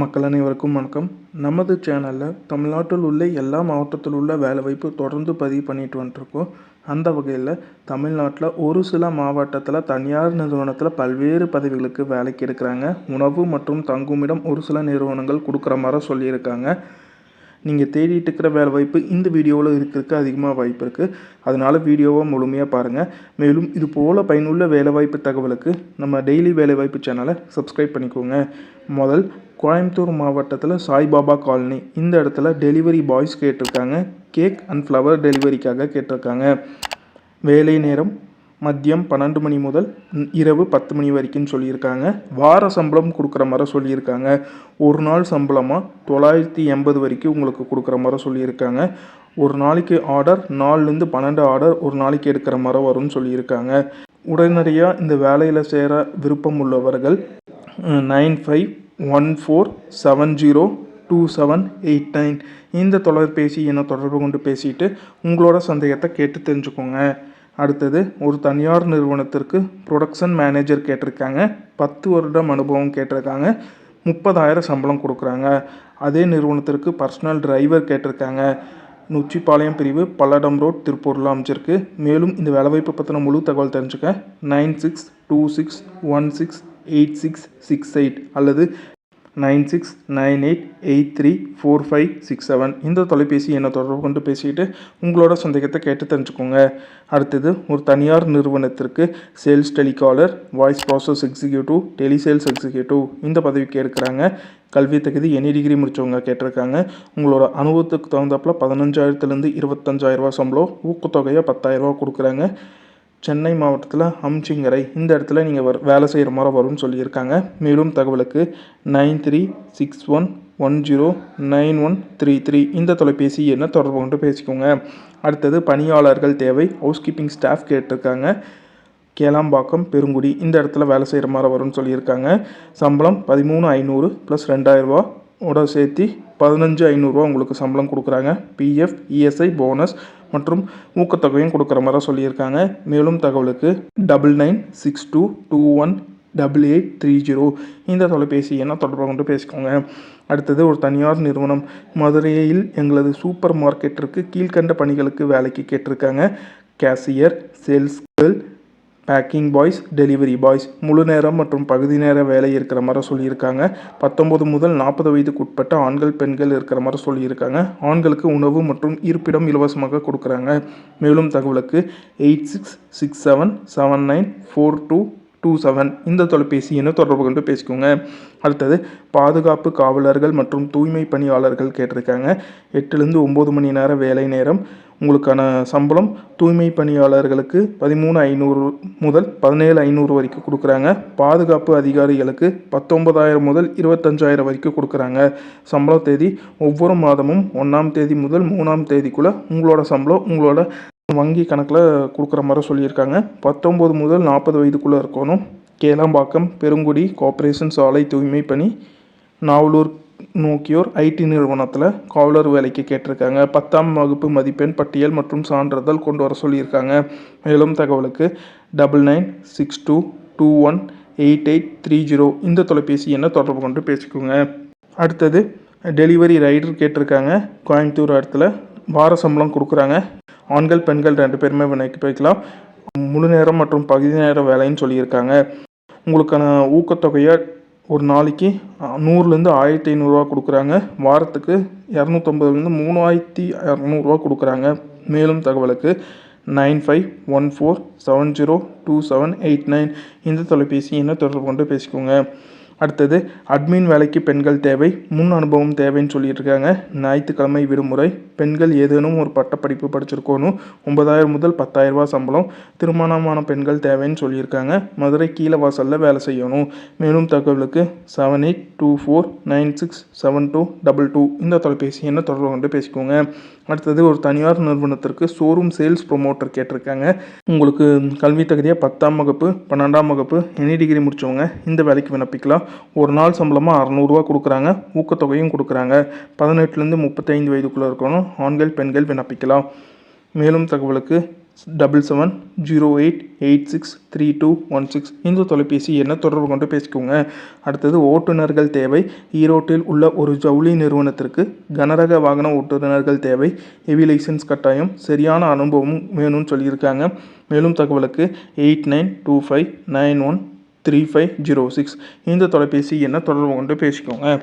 மக்கள் அனைவருக்கும் வணக்கம். நமது சேனலில் தமிழ்நாட்டில் உள்ள எல்லா மாவட்டத்தில் உள்ள வேலைவாய்ப்பு தொடர்ந்து பதிவு பண்ணிட்டு வந்துட்டுருக்கோம் அந்த வகையில் தமிழ்நாட்டில் ஒரு சில மாவட்டத்தில் தனியார் நிறுவனத்தில் பல்வேறு பதவிகளுக்கு வேலைக்கு எடுக்கிறாங்க. உணவு மற்றும் தங்குமிடம் ஒரு சில நிறுவனங்கள் கொடுக்குற மாதிரி சொல்லியிருக்காங்க. நீங்கள் தேடிட்டு இருக்கிற வேலை வாய்ப்பு இந்த வீடியோவில் இருக்கிறதுக்கு அதிகமாக வாய்ப்பு இருக்குது அதனால் வீடியோவை முழுமையாக பாருங்கள் மேலும் இது போல் பயனுள்ள வேலைவாய்ப்பு தகவலுக்கு நம்ம டெய்லி வேலைவாய்ப்பு சேனலை சப்ஸ்கிரைப் பண்ணிக்கோங்க. முதல் கோயம்புத்தூர் மாவட்டத்தில் சாய்பாபா காலனி. இந்த இடத்துல டெலிவரி பாய்ஸ் கேட்டிருக்காங்க. கேக் அண்ட் ஃப்ளவர் டெலிவரிக்காக கேட்டிருக்காங்க. வேலை நேரம் மதியம் பன்னெண்டு மணி முதல் இரவு பத்து மணி வரைக்கும் சொல்லியிருக்காங்க. வார சம்பளம் கொடுக்குற மாதிரி சொல்லியிருக்காங்க. ஒரு நாள் சம்பளமாக தொள்ளாயிரத்தி எண்பது வரைக்கும் உங்களுக்கு கொடுக்குற மாதிரி சொல்லியிருக்காங்க. ஒரு நாளைக்கு ஆர்டர் நாலுலேருந்து பன்னெண்டு ஆர்டர் ஒரு நாளைக்கு எடுக்கிற மாதிரி வரும்னு சொல்லியிருக்காங்க. உடனடியாக இந்த வேலையில் சேர விருப்பம் உள்ளவர்கள் nine five one four seven zero two seven eight nine இந்த தொலைபேசி எண்ணை தொடர்பு கொண்டு பேசிட்டு உங்களோட சந்தேகத்தை கேட்டு தெரிஞ்சுக்கோங்க. அடுத்தது ஒரு தனியார் நிறுவனத்திற்கு ப்ரொடக்ஷன் மேனேஜர் கேட்டிருக்காங்க. பத்து வருடம் அனுபவம் கேட்டிருக்காங்க. முப்பதாயிரம் சம்பளம் கொடுக்குறாங்க. அதே நிறுவனத்திற்கு பர்சனல் டிரைவர் கேட்டிருக்காங்க. நுச்சிப்பாளையம் பிரிவு பல்லடம் ரோட் திருப்பூரில் அமைச்சிருக்கு. மேலும் இந்த வேலைவாய்ப்பு பற்றின முழு தகவல் தெரிஞ்சுக்க nine six two six one six eight six six eight அல்லது nine six nine eight eight three four five six seven இந்த தொலைபேசி எண்ணை தொடர்பு கொண்டு பேசிட்டு உங்களோட சந்தேகத்தை கேட்டு தெரிஞ்சுக்கோங்க. அடுத்தது ஒரு தனியார் நிறுவனத்திற்கு sales telecaller voice process executive telesales executive இந்த பதவிக்கு எடுக்கிறாங்க கல்வி தகுதி எனி டிகிரி முடித்தவங்க கேட்டிருக்காங்க. உங்களோட அனுபவத்துக்கு தகுந்தாப்பில் பதினஞ்சாயிரத்துலேருந்து இருபத்தஞ்சாயிரரூவா சம்பளம் ஊக்கத்தொகையாக பத்தாயிரரூவா கொடுக்குறாங்க. சென்னை மாவட்டத்தில் அம்சிங்கரை இந்த இடத்துல நீங்கள் வர் வேலை செய்கிற மாதிரி வரும்னு சொல்லியிருக்காங்க. மேலும் தகவலுக்கு nine three six one one zero nine one three three இந்த தொலைபேசி எண்ணை தொடர்பு கொண்டு பேசிக்கோங்க. அடுத்தது பணியாளர்கள் தேவை. ஹவுஸ் கீப்பிங் ஸ்டாஃப் கேட்டிருக்காங்க. கேளாம்பாக்கம் பெருங்குடி இந்த இடத்துல வேலை செய்கிற மாதிரி வரும்னு சொல்லியிருக்காங்க. சம்பளம் பதிமூணு ஐநூறு ப்ளஸ் ரெண்டாயிரரூபா ஓட சேர்த்து பதினஞ்சு ஐநூறுரூவா உங்களுக்கு சம்பளம் கொடுக்குறாங்க. பிஎஃப் இஎஸ்ஐ போனஸ் மற்றும் ஊக்கத்தொகையும் கொடுக்குற மாதிரி சொல்லியிருக்காங்க. மேலும் தகவலுக்கு double nine six two two one double eight three zero இந்த தொலைபேசி என்ன தொடர்பு கொண்டு பேசிக்கோங்க. அடுத்தது ஒரு தனியார் நிறுவனம். மதுரையில் எங்களது சூப்பர் மார்க்கெட்டிற்கு கீழ்க்கண்ட பணிகளுக்கு வேலைக்கு கேட்டிருக்காங்க. Cashier sales girl packing boys delivery boys முழு நேரம் மற்றும் பகுதி நேர வேலை இருக்கிற மாதிரி சொல்லியிருக்காங்க. பத்தொம்பது முதல் நாற்பது வயதுக்கு உட்பட்ட ஆண்கள் பெண்கள் இருக்கிற மாதிரி சொல்லியிருக்காங்க. ஆண்களுக்கு உணவு மற்றும் இருப்பிடம் இலவசமாக கொடுக்குறாங்க. மேலும் தகவலுக்கு eight six six seven seven nine four two two seven இந்த தொலைபேசி என தொடர்பு கொண்டு பேசிக்கோங்க. அடுத்தது பாதுகாப்பு காவலர்கள் மற்றும் தூய்மை பணியாளர்கள் கேட்டிருக்காங்க. எட்டுலேருந்து ஒம்பது மணி நேரம் வேலை நேரம். உங்களுக்கான சம்பளம் தூய்மை பணியாளர்களுக்கு பதிமூணு ஐநூறு முதல் பதினேழு ஐநூறு வரைக்கும் கொடுக்குறாங்க. பாதுகாப்பு அதிகாரிகளுக்கு பத்தொன்பதாயிரம் முதல் இருபத்தஞ்சாயிரம் வரைக்கும் கொடுக்குறாங்க. சம்பள தேதி ஒவ்வொரு மாதமும் ஒன்றாம் தேதி முதல் மூணாம் தேதிக்குள்ளே உங்களோட சம்பளம் உங்களோட வங்கி கணக்கில் கொடுக்குற மாதிரி சொல்லியிருக்காங்க. பத்தொம்போது முதல் நாற்பது வயதுக்குள்ளே இருக்கணும். கேளாம்பாக்கம் பெருங்குடி கோஆப்ரேஷன் சாலை தூய்மை பணி நாவலூர் நோக்கியோர் ஐடி நிறுவனத்தில் காவலர் வேலைக்கு கேட்டிருக்காங்க. பத்தாம் வகுப்பு மதிப்பெண் பட்டியல் மற்றும் சான்றிதழ் கொண்டு வர சொல்லியிருக்காங்க. மேலும் தகவலுக்கு double nine six two two one eight eight three zero இந்த தொலைபேசி எண்ணை தொடர்பு கொண்டு பேசிக்கோங்க. அடுத்தது டெலிவரி ரைடர் கேட்டிருக்காங்க. கோயம்புத்தூர் இடத்துல வார சம்பளம் கொடுக்குறாங்க. ஆண்கள் பெண்கள் ரெண்டு பேருமே வேலைக்கு போய்க்கலாம். முழு நேரம் மற்றும் பகுதி நேர வேலைன்னு சொல்லியிருக்காங்க. உங்களுக்கான ஊக்கத்தொகையை ஒரு நாளைக்கு நூறுலேருந்து ஆயிரத்தி ஐநூறுரூவா கொடுக்குறாங்க. வாரத்துக்கு இரநூத்தம்பதுலேருந்து மூணாயிரத்தி இரநூறுவா கொடுக்குறாங்க. மேலும் தகவலுக்கு nine five one four seven zero two seven eight nine இந்த தொலைபேசி எண்ணை தொடர்பு கொண்டு பேசிக்கோங்க. அடுத்தது அட்மின் வேலைக்கு பெண்கள் தேவை முன் அனுபவம் தேவைன்னு சொல்லியிருக்காங்க. ஞாயிற்றுக்கிழமை விடுமுறை பெண்கள் ஏதேனும் ஒரு பட்டப்படிப்பு படிச்சிருக்கணும் ஒன்பதாயிரம் முதல் பத்தாயிரரூபா சம்பளம் திருமணமான பெண்கள் தேவைன்னு சொல்லியிருக்காங்க. மதுரை கீழே வாசலில் வேலை செய்யணும். மேலும் தகவலுக்கு seven eight two four nine six seven two double two இந்த தொலைபேசி எண்ணை தொடர்பு கொண்டு பேசிக்கோங்க. அடுத்தது ஒரு தனியார் நிறுவனத்திற்கு ஷோரூம் சேல்ஸ் ப்ரொமோட்டர் கேட்டிருக்காங்க. உங்களுக்கு கல்வி தகுதியாக பத்தாம் வகுப்பு பன்னெண்டாம் வகுப்பு எனி டிகிரி முடித்தவங்க இந்த வேலைக்கு விண்ணப்பிக்கலாம். ஒரு நாள் சம்பளமாக அறநூறுவா கொடுக்குறாங்க. ஊக்கத்தொகையும் கொடுக்குறாங்க. பதினெட்டுலேருந்து முப்பத்தைந்து வயதுக்குள்ளே இருக்கணும் ஆண்கள் பெண்கள் விண்ணப்பிக்கலாம். மேலும் தகவலுக்கு double seven zero eight eight six three two one six. இந்த தொலைபேசி எண்ணை தொடர்பு கொண்டு பேசிக்கோங்க. அடுத்தது ஓட்டுநர்கள் தேவை. ஈரோட்டில் உள்ள ஒரு ஜவுளி நிறுவனத்திற்கு கனரக வாகன ஓட்டுநர்கள் தேவை. ஹெவி லைசன்ஸ் கட்டாயம். சரியான அனுபவமும் வேணும்னு சொல்லியிருக்காங்க. மேலும் தகவலுக்கு eight nine two five nine one three five zero six இந்த தொலைபேசி எண்ணை தொடர்பு கொண்டு பேசிக்கோங்க.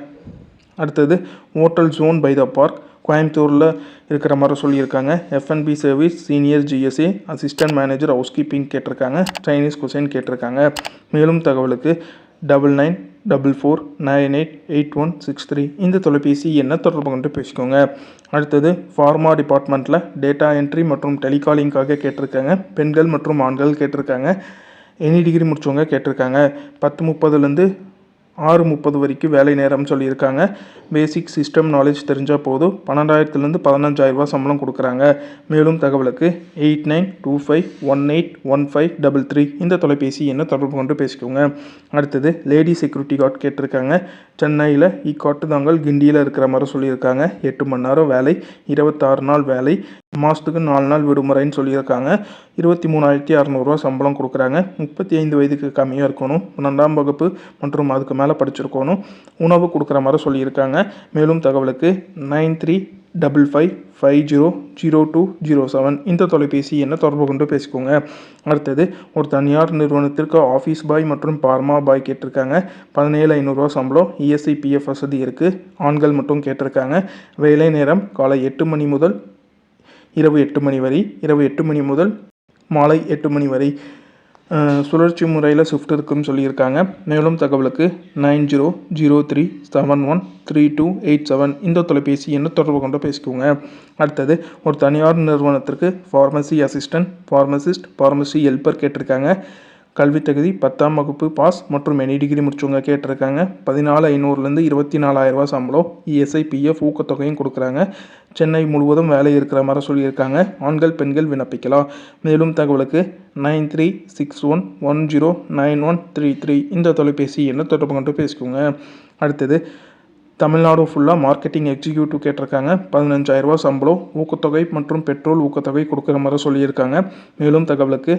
அடுத்தது hotel zone by the park கோயம்புத்தூரில் இருக்கிற மாதிரி சொல்லியிருக்காங்க. F N B service senior G S A assistant manager housekeeping கேட்டிருக்காங்க. சைனீஸ் குசைன் கேட்டிருக்காங்க. மேலும் தகவலுக்கு double nine double four nine eight eight one six three இந்த தொலைபேசி எண்ணை தொடர்பு கொண்டு பேசிக்கோங்க. அடுத்தது ஃபார்மா டிபார்ட்மெண்ட்டில் டேட்டா என்ட்ரி மற்றும் டெலிகாலிங்காக கேட்டிருக்காங்க. பெண்கள் மற்றும் ஆண்கள் கேட்டிருக்காங்க. எனி டிகிரி முடிச்சவங்க கேட்டிருக்காங்க. பத்து முப்பதுலேருந்து ஆறு முப்பது வரைக்கும் வேலை நேரம் சொல்லியிருக்காங்க. பேசிக் சிஸ்டம் நாலேஜ் தெரிஞ்சால் போதும். பன்னெண்டாயிரத்துலேருந்து பதினஞ்சாயிரரூபா சம்பளம் கொடுக்குறாங்க. மேலும் தகவலுக்கு eight nine two five one eight one five double three இந்த தொலைபேசி எண்ணை தொடர்பு கொண்டு பேசிக்கோங்க. அடுத்தது லேடி செக்யூரிட்டி கார்டு கேட்டிருக்காங்க. சென்னையில் இக்காட்டு தாங்கல் கிண்டியில் இருக்கிற மாதிரி சொல்லியிருக்காங்க. எட்டு மணி நேரம் வேலை இருபத்தாறு நாள் வேலை. மாதத்துக்கு நாலு நாள் விடுமுறைன்னு சொல்லியிருக்காங்க. இருபத்தி மூணாயிரத்தி அறநூறுவா சம்பளம் கொடுக்குறாங்க. முப்பத்தி ஐந்து வயதுக்கு கம்மியாக இருக்கணும். பன்னெண்டாம் வகுப்பு மற்றும் அதுக்கு மேலே படிச்சிருக்கணும். உணவு கொடுக்குற மாதிரி சொல்லியிருக்காங்க. மேலும் தகவலுக்கு nine three double five five zero zero two zero seven இந்த தொலைபேசி என்ன தொடர்பு கொண்டு பேசிக்கோங்க. அடுத்தது ஒரு தனியார் நிறுவனத்திற்கு ஆஃபீஸ் பாய் மற்றும் பார்மா பாய் கேட்டிருக்காங்க. பதினேழு ஐநூறுரூவா சம்பளம் இஎஸ்ஐ பிஎஃப் வசதி இருக்குது ஆண்கள் மட்டும் கேட்டிருக்காங்க. வேலை நேரம் காலை எட்டு மணி முதல் இரவு எட்டு மணி வரை இரவு எட்டு மணி முதல் மாலை எட்டு மணி வரை சுழற்சி முறையில் ஷிஃப்ட் இருக்குன்னு சொல்லியிருக்காங்க. மேலும் தகவலுக்கு nine zero zero three seven one three two eight seven இந்த தொலைபேசி என்ன தொடர்பு கொண்டு பேசிக்கோங்க. அடுத்தது ஒரு தனியார் நிறுவனத்திற்கு pharmacy assistant pharmacist pharmacy helper கேட்டிருக்காங்க. கல்வி தகுதி பத்தாம் வகுப்பு பாஸ் மற்றும் எனி டிகிரி முடிச்சவங்க கேட்டிருக்காங்க. பதினாலு ஐநூறுலேருந்து இருபத்தி நாலாயிரரூவா சம்பளம் இஎஸ்ஐ பிஎஃப் ஊக்கத்தொகையும் கொடுக்குறாங்க. சென்னை முழுவதும் வேலை இருக்கிற மாதிரி சொல்லியிருக்காங்க. ஆண்கள் பெண்கள் விண்ணப்பிக்கலாம். மேலும் தகவலுக்கு nine three six one one zero nine one three three இந்த தொலைபேசி என்ன தொடர்பு கொண்டு பேசிக்கோங்க. அடுத்தது தமிழ்நாடு ஃபுல்லாக மார்க்கெட்டிங் எக்ஸிக்யூட்டிவ் கேட்டிருக்காங்க. பதினஞ்சாயிரரூபா சம்பளம் ஊக்கத்தொகை மற்றும் பெட்ரோல் ஊக்கத்தொகை கொடுக்குற மாதிரி சொல்லியிருக்காங்க. மேலும் தகவலுக்கு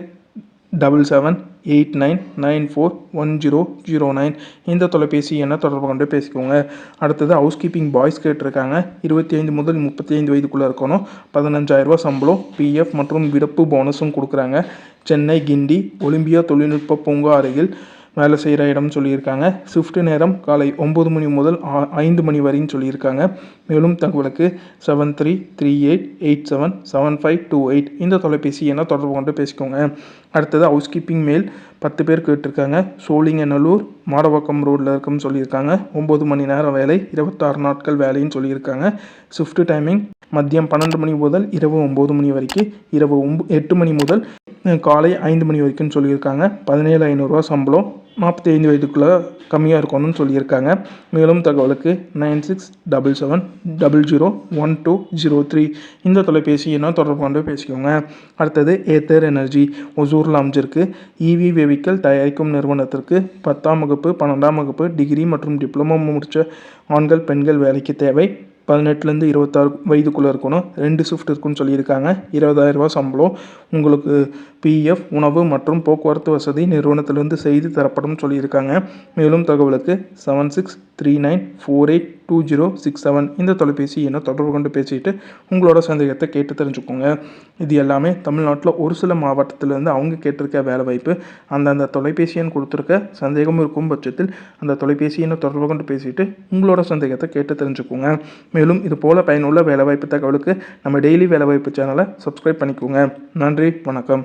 double seven eight nine nine four one zero zero nine இந்த தொலைபேசி எண்ணை தொடர்பு கொண்டு பேசிக்கோங்க. அடுத்தது ஹவுஸ் கீப்பிங் பாய்ஸ் கேட்டிருக்காங்க. இருபத்தி ஐந்து முதல் முப்பத்தி ஐந்து வயதுக்குள்ளே இருக்கணும். பதினஞ்சாயிரரூபா சம்பளம் பிஎஃப் மற்றும் விடப்பு போனஸும் கொடுக்குறாங்க. சென்னை கிண்டி ஒலிம்பியா தொழில்நுட்ப பூங்கா அருகில் வேலை செய்கிற இடம் சொல்லியிருக்காங்க. ஷிஃப்ட் நேரம் காலை ஒம்பது மணி முதல் ஆ- ஐந்து மணி வரைன்னு சொல்லியிருக்காங்க. மேலும் தகவலுக்கு seven three three eight eight seven seven five two eight இந்த தொலைபேசி என்ன தொடர்பு கொண்டு பேசிக்கோங்க. அடுத்தது ஹவுஸ் கீப்பிங் மேல் பத்து பேர் கேட்டிருக்காங்க. சோழிங்கநல்லூர் மாடவாக்கம் ரோட்டில் இருக்குன்னு சொல்லியிருக்காங்க. ஒம்பது மணி நேரம் வேலை இருபத்தாறு நாட்கள் வேலைன்னு சொல்லியிருக்காங்க. ஷிஃப்ட் டைமிங் மதியம் பன்னெண்டு மணி முதல் இரவு ஒம்பது மணி வரைக்கும் இரவு ஒம்பு எட்டு மணி முதல் காலை ஐந்து மணி வரைக்கும்னு சொல்லியிருக்காங்க. பதினேழு ஐநூறுரூவா சம்பளம். நாற்பத்தி ஐந்து வயதுக்குள்ளே கம்மியாக இருக்கணும்னு சொல்லியிருக்காங்க. மேலும் தகவலுக்கு nine six double seven double zero one two zero three. இந்த தொலைபேசி எண்ணை தொடர்பு கொண்டு பேசிக்கோங்க. அடுத்தது ஏத்தர் எனர்ஜி ஒசூரில் அமைஞ்சிருக்கு. இவி வெவிக்கல் தயாரிக்கும் நிறுவனத்திற்கு பத்தாம் வகுப்பு பன்னெண்டாம் வகுப்பு டிகிரி மற்றும் டிப்ளமோ முடித்த ஆண்கள் பெண்கள் வேலைக்கு தேவை. பதினெட்டுலேருந்து இருபத்தாறு வயதுக்குள்ளே இருக்கணும். ரெண்டு ஷிஃப்ட் இருக்குன்னு சொல்லியிருக்காங்க. இருபதாயிரரூபா சம்பளம். உங்களுக்கு பிஎஃப் உணவு மற்றும் போக்குவரத்து வசதி நிறுவனத்திலிருந்து செய்து தரப்படும் சொல்லியிருக்காங்க. மேலும் தகவலுக்கு seven six three nine four eight two zero six seven இந்த தொலைபேசி எண்ணை தொடர்பு கொண்டு பேசிட்டு உங்களோட சந்தேகத்தை கேட்டு தெரிஞ்சுக்கோங்க. இது எல்லாமே தமிழ்நாட்டில் ஒரு சில மாவட்டத்திலேருந்து அவங்க கேட்டிருக்க வேலை வாய்ப்பு. அந்தந்த தொலைபேசி எண் கொடுத்துருக்க சந்தேகம் இருக்கும் பட்சத்தில் அந்த தொலைபேசி எண்ணை தொடர்பு கொண்டு பேசிட்டு உங்களோட சந்தேகத்தை கேட்டு தெரிஞ்சுக்கோங்க. மேலும் இது போல பயனுள்ள வேலைவாய்ப்பு தகவலுக்கு நம்ம டெய்லி வேலைவாய்ப்பு சேனலை சப்ஸ்கிரைப் பண்ணிக்கோங்க. நன்றி வணக்கம்.